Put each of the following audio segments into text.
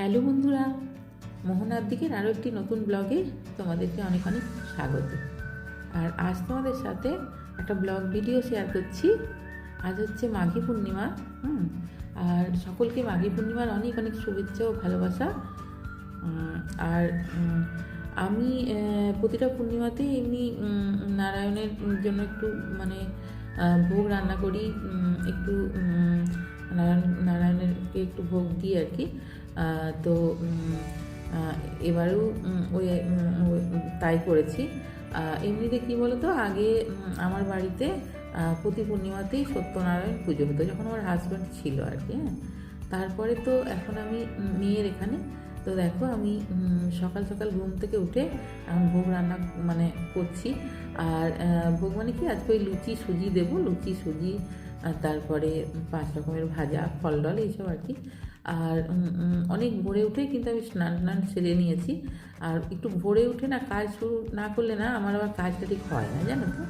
Hello বন্ধুরা, মোহনার দিকের আরও একটি নতুন ব্লগে তোমাদেরকে অনেক অনেক স্বাগত। আর আজ তোমাদের সাথে একটা ব্লগ ভিডিও শেয়ার করছি। আজ হচ্ছে মাঘী পূর্ণিমা, হুম? আর সকলকে মাঘী পূর্ণিমার অনেক অনেক শুভেচ্ছা ও ভালোবাসা। আর আমি প্রতিটা পূর্ণিমাতে এমনি নারায়ণের জন্য একটু মানে ভোগ রান্না করি একটু নারায়ণ, নারায়ণেরকে একটু ভোগ দিই আর কি। তো এবারেও ওই তাই করেছি। এমনিতে কী বলতো, আগে আমার বাড়িতে প্রতি পূর্ণিমাতেই সত্যনারায়ণ পুজো হতো, যখন আমার হাজব্যান্ড ছিল আর কি হ্যাঁ। তারপরে তো এখন আমি মেয়ের এখানে। তো দেখো, আমি সকাল সকাল ঘুম থেকে উঠে এখন ভোগ রান্না মানে করছি। আর ভোগ মানে কি, আজকে ওই লুচি সুজি দেবো, লুচি সুজি, আর তারপরে পাঁচ রকমের ভাজা, ফল, ডল, এইসব আর কি আর অনেক ভোরে উঠে কিন্তু আমি স্নান টান সেরে নিয়েছি। আর একটু ভোরে উঠে না কাজ শুরু না করলে না আমার আবার কাজটা ঠিক হয় না, জানো তো?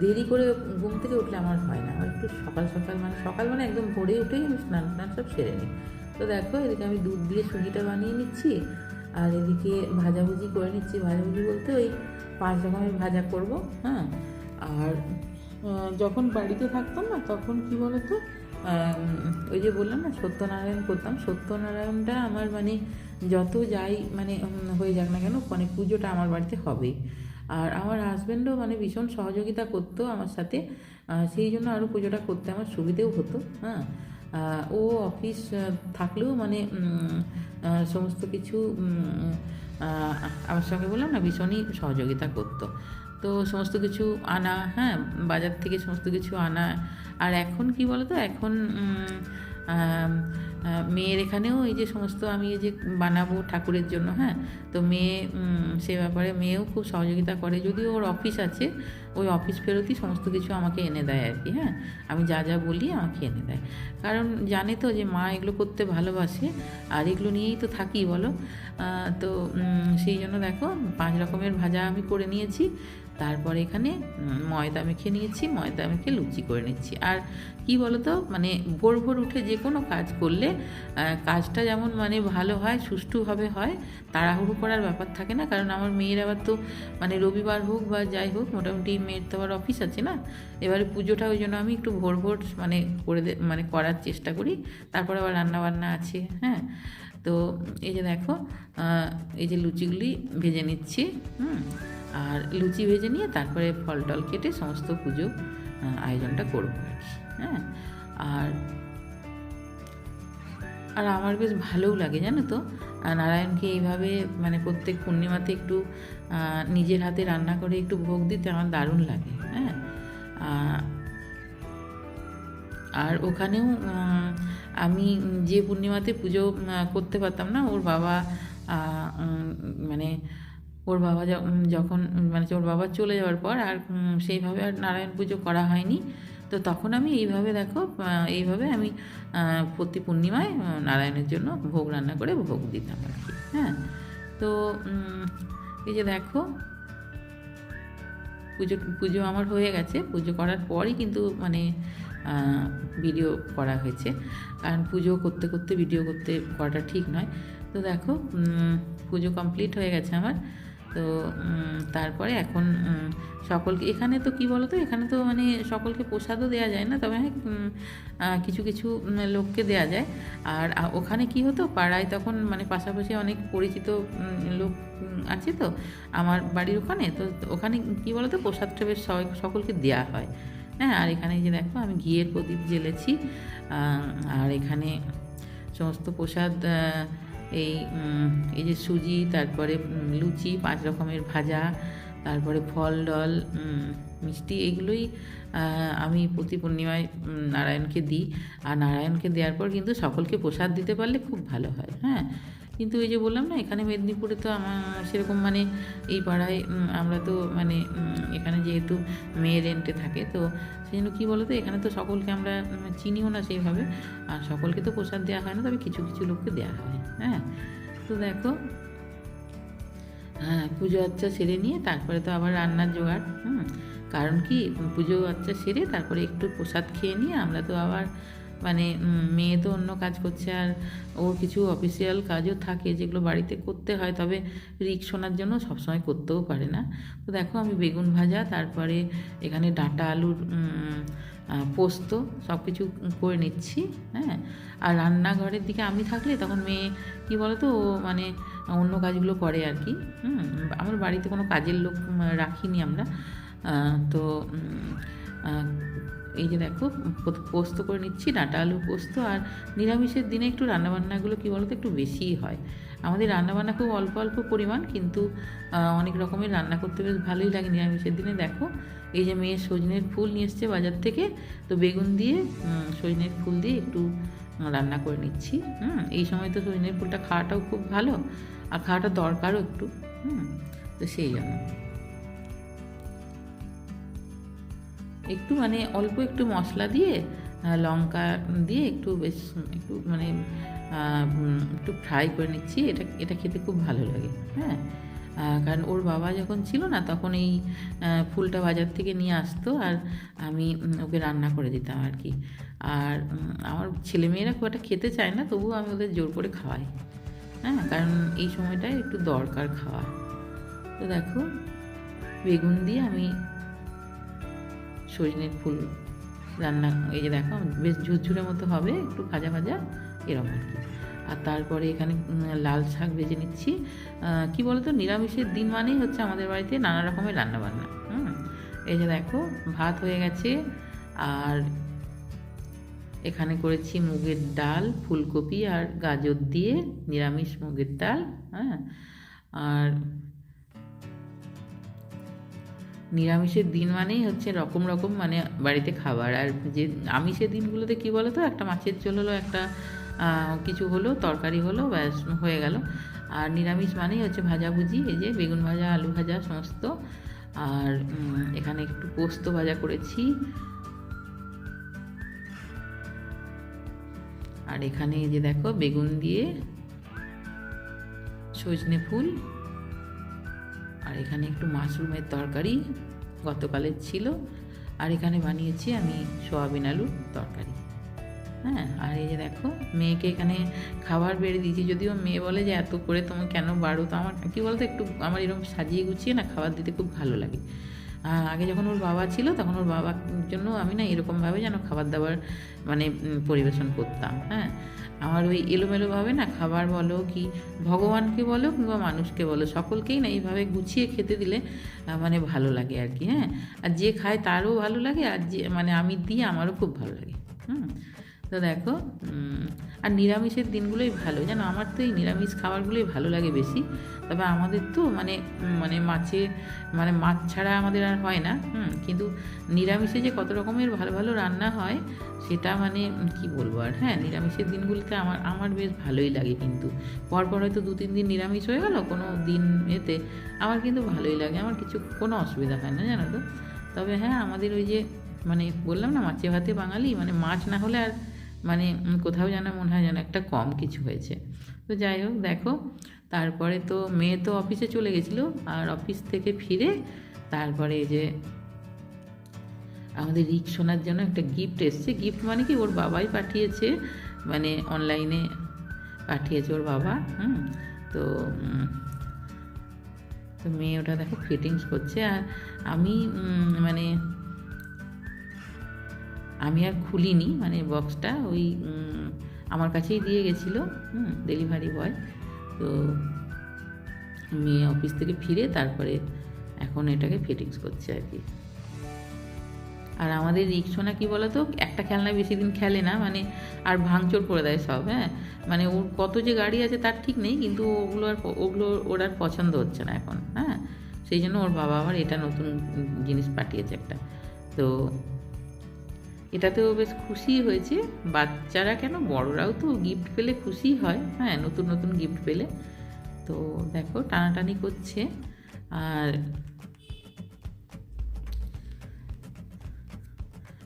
দেরি করে ঘুম থেকে উঠলে আমার হয় না। আমার একটু সকাল সকাল মানে সকাল মানে একদম ভোরে উঠেই আমি স্নান টান সব সেরে নিই। তো দেখো, এদিকে আমি দুধ দিয়ে সুজিটা বানিয়ে নিচ্ছি। আর এদিকে ভাজাভুজি করে নিচ্ছি। ভাজাভুজি বলতে ওই পাঁচ রকমের ভাজা করব হ্যাঁ? আর যখন বাড়িতে থাকতাম না, তখন কি বলতো? ওই যে বললাম না, সত্যনারায়ণ করতাম। সত্যনারায়ণটা আমার মানে যত যাই মানে হয়ে যাক না কেন মানে পুজোটা আমার বাড়িতে হবেই। আর আমার হাজব্যান্ডও মানে ভীষণ সহযোগিতা করতো আমার সাথে। সেই জন্য আরও পুজোটা করতে আমার সুবিধেও হতো হ্যাঁ। ও অফিস থাকলেও মানে সমস্ত কিছু আমার সঙ্গে বললাম না, ভীষণই সহযোগিতা করতো। তো সমস্ত কিছু আনা হ্যাঁ বাজার থেকে সমস্ত কিছু আনা আর এখন কি বলতো? এখন মেয়ের এখানেও এই যে সমস্ত আমি এই যে বানাবো ঠাকুরের জন্য হ্যাঁ? তো মেয়ে সে ব্যাপারে মেয়েও খুব সহযোগিতা করে। যদিও ওর অফিস আছে, ওই অফিস ফেরতই সমস্ত কিছু আমাকে এনে দেয় আর কি হ্যাঁ? আমি যা যা বলি আমাকে এনে দেয়। কারণ জানে তো যে মা এগুলো করতে ভালোবাসে, আর এগুলো নিয়েই তো থাকি, বলো? তো সেই জন্য দেখো, পাঁচ রকমের ভাজা আমি করে নিয়েছি। তারপরে এখানে ময়দা মেখে নিয়েছি, ময়দা মেখে লুচি করে নিচ্ছি। আর কি বলতো মানে ভোর ভোর উঠে যে কোনো কাজ করলে কাজটা যেমন মানে ভালো হয়, সুষ্ঠুভাবে হয়, তাড়াহুড়ো করার ব্যাপার থাকে না। কারণ আমার মেয়ের আবার তো মানে রবিবার হোক বা যাই হোক, মোটামুটি মেয়ের তো আবার অফিস আছে না। এবারে পুজোটা ওই জন্য আমি একটু ভোর ভোর মানে করে মানে করার চেষ্টা করি। তারপর আবার রান্না বান্না আছে হ্যাঁ। তো এই যে দেখো এই যে লুচিগুলি ভেজে নিচ্ছি, হুম। আর লুচি ভেজে নিয়ে তারপরে ফল টল কেটে সমস্ত পুজো আয়োজনটা করব আর কি হ্যাঁ? আর আর আমার বেশ ভালোও লাগে, জানো তো? নারায়ণকে এইভাবে মানে প্রত্যেক পূর্ণিমাতে একটু নিজের হাতে রান্না করে একটু ভোগ দিতে আমার দারুণ লাগে হ্যাঁ? আর ওখানেও আমি যে পূর্ণিমাতে পুজো করতে পারতাম না, ওর বাবা মানে ওর বাবা যখন মানে ওর বাবা চলে যাওয়ার পর আর সেইভাবে আর নারায়ণ পুজো করা হয়নি। তো তখন আমি এইভাবে দেখো এইভাবে আমি প্রতি পূর্ণিমায় নারায়ণের জন্য ভোগ রান্না করে ভোগ দিতাম আর কি হ্যাঁ। তো এই যে দেখো, পুজো পুজো আমার হয়ে গেছে। পুজো করার পরই কিন্তু মানে ভিডিও করা হয়েছে। কারণ পুজো করতে করতে, ভিডিও করতে করাটা ঠিক নয়। তো দেখো পুজো কমপ্লিট হয়ে গেছে আমার। তো তারপরে এখন সকলকে, এখানে তো কি বলতো, এখানে তো মানে সকলকে প্রসাদও দেওয়া যায় না, তবে হ্যাঁ কিছু কিছু লোককে দেওয়া যায়। আর ওখানে কি হতো, পাড়ায় তখন মানে পাশাপাশি অনেক পরিচিত লোক আছে তো, আমার বাড়ির ওখানে, তো ওখানে কি বলতো প্রসাদটা বেশ সকলকে দেওয়া হয়। হ্যাঁ আর এখানে যে দেখো, আমি ঘিয়ের প্রদীপ জ্বেলেছি আর এখানে সমস্ত প্রসাদ এই এই যে সুজি, তারপরে লুচি, পাঁচ রকমের ভাজা, তারপরে ফল, ডল মিষ্টি, এগুলোই আমি প্রতি পূর্ণিমায় নারায়ণকে দিই। আর নারায়ণকে দেওয়ার পর কিন্তু সকলকে প্রসাদ দিতে পারলে খুব ভালো হয় হ্যাঁ? কিন্তু এই যে বললাম না, এখানে মেদিনীপুরে তো সেরকম মানে এই পাড়ায় আমরা তো মানে এখানে যেহেতু মেয়ে রেন্টে থাকে, তো সেই জন্য কী বলো তো এখানে তো সকলকে আমরা চিনিও না সেইভাবে, আর সকলকে তো প্রসাদ দেওয়া হয় না, তবে কিছু কিছু লোককে দেওয়া হয় হ্যাঁ? তো দেখো হ্যাঁ পুজো আচ্চা সেরে নিয়ে তারপরে তো আবার রান্নার জোগাড়, হুম? কারণ কি, পুজো আচ্চা সেরে তারপরে একটু প্রসাদ খেয়ে নিয়ে আমরা তো আবার মানে মেয়ে তো অন্য কাজ করছে আর ওর কিছু অফিসিয়াল কাজও থাকে যেগুলো বাড়িতে করতে হয়, তবে রিক শোনার জন্য সবসময় করতেও পারে না। তো দেখো আমি বেগুন ভাজা, তারপরে এখানে ডাঁটা আলুর পোস্ত সব কিছু করে নিচ্ছি হ্যাঁ। আর রান্নাঘরের দিকে আমি থাকলে তখন মেয়ে, কী বলতো ও মানে অন্য কাজগুলো করে আর কি, হুম। আমার বাড়িতে কোনো কাজের লোক রাখিনি আমরা। তো এই যে দেখো পোস্ত করে নিচ্ছি, ডাঁটা আলু পোস্ত, আর নিরামিষের দিনে একটু রান্নাবান্নাগুলো কী বলতো, একটু বেশিই হয়। আমাদের রান্নাবান্না খুব অল্প অল্প পরিমাণ, কিন্তু অনেক রকমের রান্না করতে বেশ ভালোই লাগে নিরামিষের দিনে। দেখো, এই যে মেয়ে সজনের ফুল নিয়ে এসছে বাজার থেকে, তো বেগুন দিয়ে সজনের ফুল দিয়ে একটু রান্না করে নিচ্ছি, হুম। এই সময় তো সজনের ফুলটা খাওয়াটাও খুব ভালো, আর খাওয়াটা দরকারও একটু, হুম। তো সেই জন্য। একটু মানে অল্প একটু মশলা দিয়ে লঙ্কা দিয়ে একটু বেশ, একটু মানে একটু ফ্রাই করে নিচ্ছি। এটা এটা খেতে খুব ভালো লাগে হ্যাঁ? কারণ ওর বাবা যখন ছিল না, তখন এই ফুলটা বাজার থেকে নিয়ে আসতো আর আমি ওকে রান্না করে দিতাম আর কি। আর আমার ছেলেমেয়েরা খুব একটা খেতে চায় না, তবুও আমি ওদের জোর করে খাওয়াই হ্যাঁ? কারণ এই সময়টায় একটু দরকার খাওয়া। তো দেখো, বেগুন দিয়ে আমি সজনের ফুল রান্না, এই যে দেখো, বেশ ঝুরঝুরে মতো হবে, একটু ভাজা ভাজা, এরকম আর কি। আর তারপরে এখানে লাল শাক ভেজে নিচ্ছি। কি বলতো, নিরামিষের দিন মানেই হচ্ছে আমাদের বাড়িতে নানা রকমের রান্না বান্না হুম? এই যে দেখো, ভাত হয়ে গেছে, আর এখানে করেছি মুগের ডাল, ফুলকপি আর গাজর দিয়ে নিরামিষ মুগের ডাল হ্যাঁ? আর নিরামিষের দিন মানেই হচ্ছে রকম রকম মানে বাড়িতে খাবার। আর যে আমিষের দিনগুলোতে কি বলো তো একটা মাছের ঝোল হলো, একটা কিছু হলো, তরকারি হলো, ব্যাস, হয়ে গেল। আর নিরামিষ মানেই হচ্ছে ভাজাভুজি এই যে বেগুন ভাজা, আলু ভাজা সমস্ত। আর এখানে একটু পোস্ত ভাজা করেছি। আর এখানে যে দেখো, বেগুন দিয়ে সজনে ফুল। আর এখানে একটু মাশরুমের তরকারি গতকালের ছিল। আর এখানে বানিয়েছি আমি সোয়াবিন আলুর তরকারি। হ্যাঁ আর এই যে দেখো, মেয়েকে এখানে খাবার বেড়ে দিয়েছি। যদিও মেয়ে বলে যে, এত করে তুমি কেন বাড়ো? তো আমার, কী বলতো, একটু আমার এরকম সাজিয়ে গুছিয়ে না খাবার দিতে খুব ভালো লাগে। আগে যখন ওর বাবা ছিল, তখন ওর বাবার জন্য আমি না এরকমভাবে যেন খাবার দাবার মানে পরিবেশন করতাম। হ্যাঁ আমার ওই এলোমেলোভাবে না খাবার বলো কি ভগবানকে বলো কিংবা মানুষকে বলো, সকলকেই না এইভাবে গুছিয়ে খেতে দিলে মানে ভালো লাগে আর কি হ্যাঁ? আর যে খায় তারও ভালো লাগে আর যে মানে আমি দিই আমারও খুব ভালো লাগে, হুম? তো দেখো আর নিরামিষের দিনগুলোই ভালো জানো, আমার তো এই নিরামিষ খাবারগুলোই ভালো লাগে বেশি। তবে আমাদের তো মানে মানে মাছে মানে মাছ ছাড়া আমাদের আর হয় না, হুম। কিন্তু নিরামিষে যে কত রকমের ভালো ভালো রান্না হয়, সেটা মানে কি বলব আর হ্যাঁ নিরামিষের দিনগুলোতে আমার আমার বেশ ভালোই লাগে কিন্তু। পরপর হয়তো দু, তিন দিন নিরামিষ হয়ে গেল, কোনো দিন এতে আমার কিন্তু ভালোই লাগে। আমার কিছু, কোনো অসুবিধা হয় না, জানো তো। তবে হ্যাঁ আমাদের ওই যে মানে বললাম না, মাছে ভাতে বাঙালি মানে মাছ না হলে আর মানে কোথাও যেন মনে হয় যেন একটা কম কিছু হয়েছে। তো যাই হোক, দেখো, তারপরে তো মেয়ে তো অফিসে চলে গেছিল, আর অফিস থেকে ফিরে তারপরে এই যে আমাদের রিক শোনার জন্য একটা গিফট এসছে। গিফট মানে কি? ওর বাবাই পাঠিয়েছে মানে অনলাইনে পাঠিয়েছে ওর বাবা, হুম? তো তো মেয়ে ওটা দেখো ফিটিংস করছে। আর আমি মানে আমি আর খুলিনি মানে বক্সটা ওই আমার কাছেই দিয়ে গেছিল, হুম ডেলিভারি বয় তো মেয়ে অফিস থেকে ফিরে তারপরে এখন এটাকে ফিটিংস করছে আর কি। আর আমাদের রিক্সোনা কি বলতো, একটা খেলনা বেশি দিন খেলে না মানে আর ভাঙচুর করে দেয় সব হ্যাঁ? মানে ওর কত যে গাড়ি আছে তার ঠিক নেই, কিন্তু ওগুলো আর ওগুলো ওর আর পছন্দ হচ্ছে না এখন হ্যাঁ? সেই জন্য ওর বাবা আবার এটা নতুন জিনিস পাঠিয়েছে একটা। তো এটাতেও বেশ খুশি হয়েছে। বাচ্চারা কেন? বড়রাও তো গিফট পেলে খুশি হয়। হ্যাঁ নতুন নতুন গিফট পেলে। তো দেখো, টানাটানি করছে। আর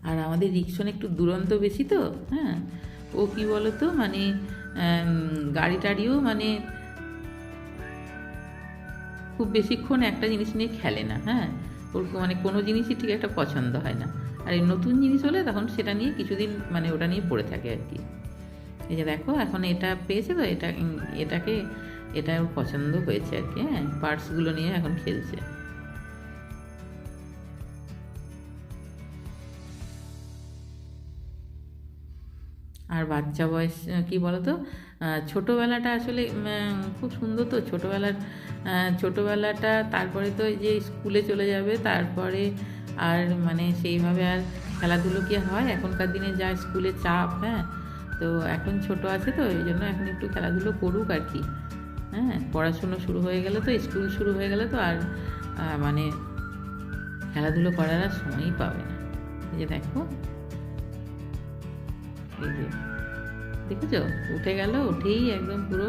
আর আমাদের রিক্সন একটু দুরন্ত বেশি তো? হ্যাঁ ও কি বলতো? মানে গাড়ি টাড়িও মানে খুব বেশিক্ষণ একটা জিনিস নিয়ে খেলে না। হ্যাঁ ওর মানে কোনো জিনিসই ঠিক একটা পছন্দ হয় না। আর এই নতুন জিনিস হলে তখন সেটা নিয়ে কিছুদিন মানে ওটা নিয়ে পড়ে থাকে আর কি। এই যে দেখো, এখন এটা পেয়েছে তো, এটা এটাকে, এটা ওর পছন্দ হয়েছে আর কি হ্যাঁ পার্টসগুলো নিয়ে এখন খেলছে। আর বাচ্চা বয়স কি বলতো ছোটোবেলাটা আসলে খুব সুন্দর তো, ছোটোবেলার ছোটোবেলাটা, তারপরে তো যে স্কুলে চলে যাবে, তারপরে আর মানে সেইভাবে আর খেলাধুলো কি হয়? এখনকার দিনে যা স্কুলে চাপ হ্যাঁ? তো এখন ছোট আছে তো, এই জন্য এখন একটু খেলাধুলো করুক আর কি। হ্যাঁ পড়াশুনো শুরু হয়ে গেলে তো, স্কুল শুরু হয়ে গেলে তো আর মানে খেলাধুলো করার আর সময়ই পাবে না। এই যে দেখো। এই যে, দেখেছ? উঠে গেল, উঠেই একদম পুরো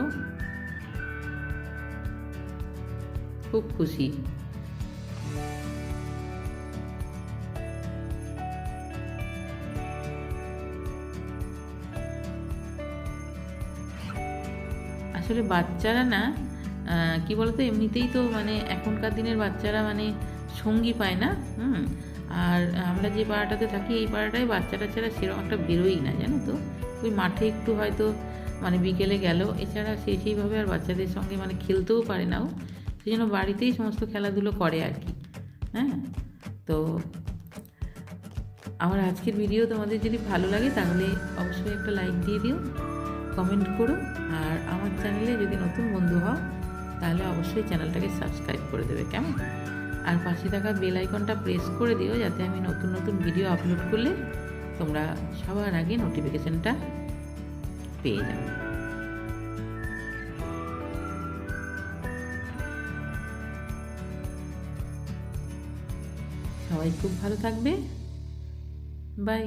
খুব খুশি। আসলে বাচ্চারা না কি বলতো, এমনিতেই তো মানে এখনকার দিনের বাচ্চারা মানে সঙ্গী পায় না, হুম? আর আমরা যে পাড়াটাতে থাকি, এই পাড়াটায় বাচ্চা টাচ্চারা সেরকম একটা বেরোই না, জানো তো? ওই মাঠে একটু হয়তো মানে বিকেলে গেল এছাড়া সেই সেইভাবে আর বাচ্চাদের সঙ্গে মানে খেলতেও পারে না ও। সেই জন্য বাড়িতেই সমস্ত খেলাধুলো করে আর কি হ্যাঁ? তো আমার আজকের ভিডিও তোমাদের যদি ভালো লাগে, তাহলে অবশ্যই একটা লাইক দিয়ে দিও কমেন্ট করো, আর আমার চ্যানেলে যদি নতুন বন্ধু হও, তাহলে অবশ্যই চ্যানেলটাকে সাবস্ক্রাইব করে দেবে, কেমন? আর পাশে থাকা বেল আইকনটা প্রেস করে দিও, যাতে আমি নতুন নতুন ভিডিও আপলোড করলে তোমরা সবার আগে নোটিফিকেশনটা পেয়ে যাবে। সবাই খুব ভালো থাকবে। বাই